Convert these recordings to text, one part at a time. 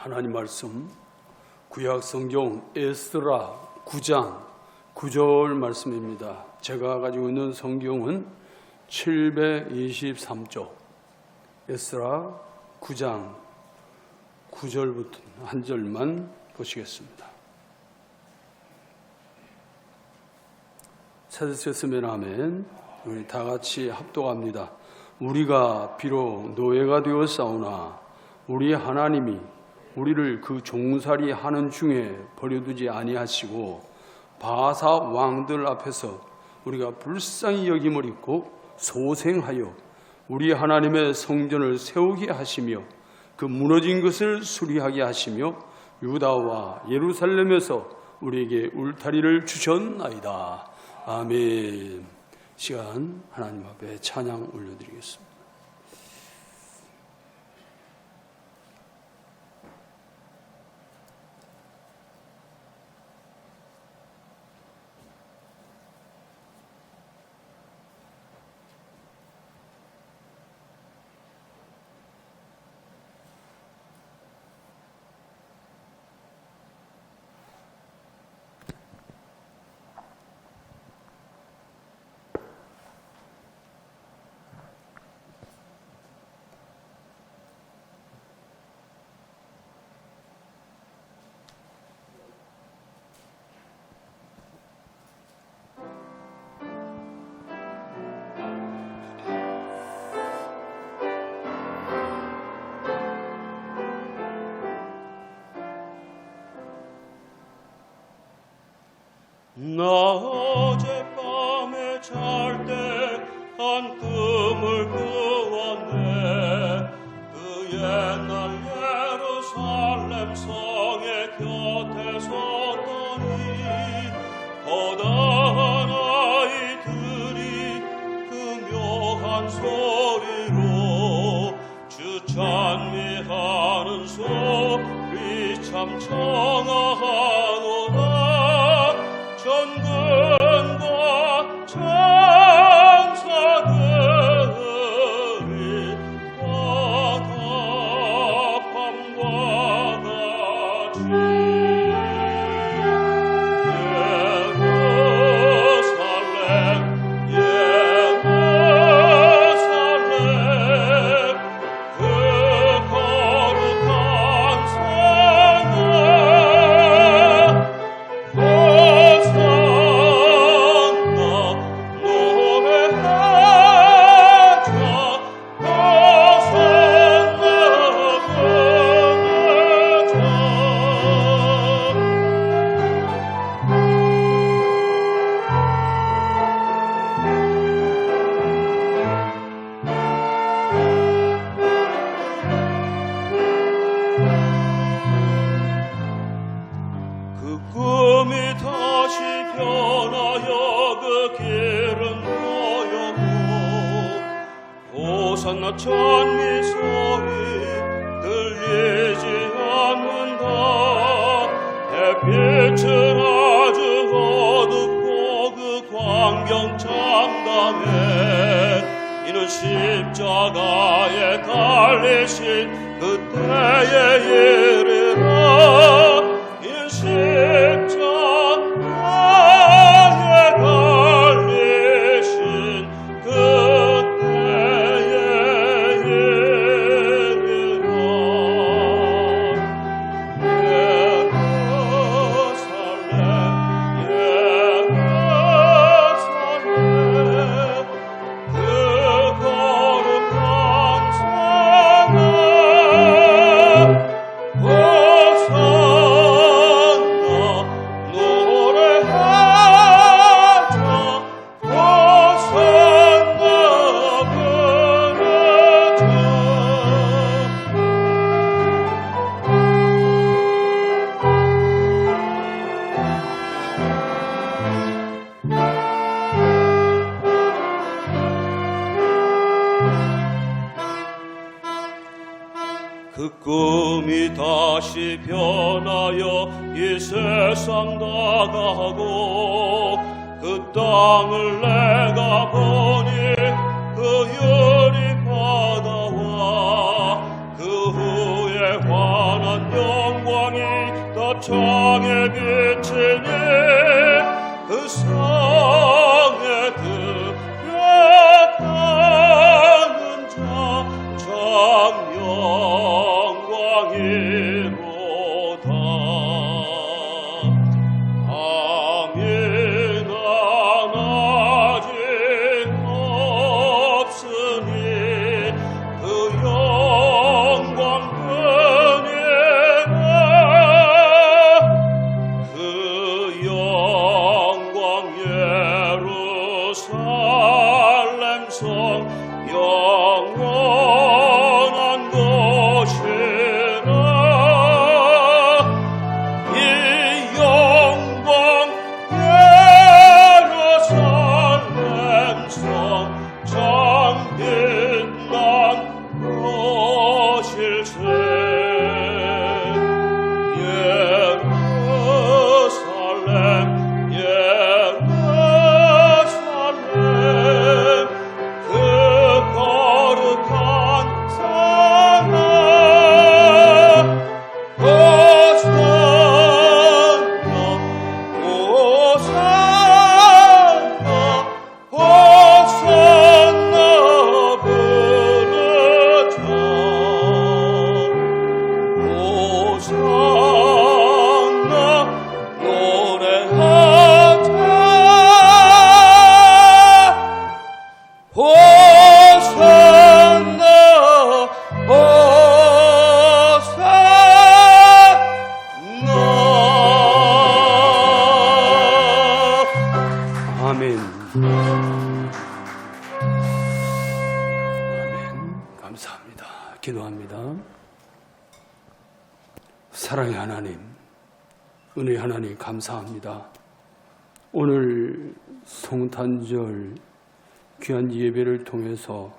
하나님 말씀 구약 성경 에스라 9장 9절 말씀입니다. 제가 가지고 있는 성경은 723쪽 에스라 9장 9절부터 한 절만 보시겠습니다. 찾으셨으면 아멘. 우리 다 같이 합독합니다. 우리가 비록 노예가 되어 싸우나 우리 하나님이 우리를 그 종살이 하는 중에 버려두지 아니하시고 바사 왕들 앞에서 우리가 불쌍히 여김을 입고 소생하여 우리 하나님의 성전을 세우게 하시며 그 무너진 것을 수리하게 하시며 유다와 예루살렘에서 우리에게 울타리를 주셨나이다. 아멘. 시간 하나님 앞에 찬양 올려드리겠습니다. 나 어젯밤에 잘 때 한 꿈을 꾸었네. 그 옛날 예루살렘 성의 곁에 섰더니 거다한 아이들이 그 묘한 소리로 주 찬미하는 소리 참 청아하노라 전군과 천 그 꿈이 다시 변하여 그 길은 보였고 호산나 찬미 소리 들리지 않는다. 햇빛은 아주 어둡고 그 광경 참담해 이는 십자가에 달리신 그때의 일이라 다시 변하여 이 세상 나가고 그 땅을 내가 보니 그 유리 바다와 그 후에 환한 여 초청에 비치니 아멘. 감사합니다. 기도합니다. 사랑의 하나님, 은혜 하나님 감사합니다. 오늘 성탄절 귀한 예배를 통해서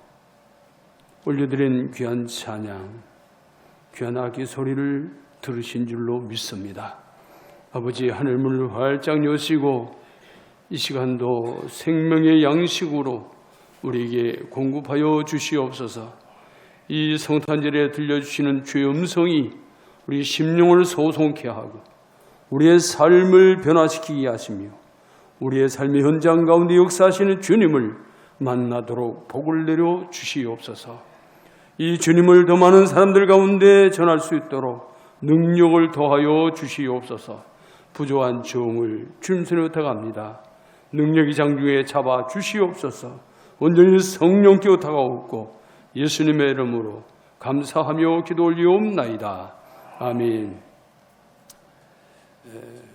올려드린 귀한 찬양, 귀한 아기 소리를 들으신 줄로 믿습니다. 아버지 하늘문을 활짝 여시고 이 시간도 생명의 양식으로 우리에게 공급하여 주시옵소서. 이 성탄절에 들려주시는 주의 음성이 우리 심령을 소송케 하고 우리의 삶을 변화시키게 하시며 우리의 삶의 현장 가운데 역사하시는 주님을 만나도록 복을 내려 주시옵소서. 이 주님을 더 많은 사람들 가운데 전할 수 있도록 능력을 더하여 주시옵소서. 부조한 종을 주님선에 부탁합니다. 능력이 장중에 잡아 주시옵소서. 온전히 성령께 부탁하옵고 예수님의 이름으로 감사하며 기도 올리옵나이다. 아멘. 에,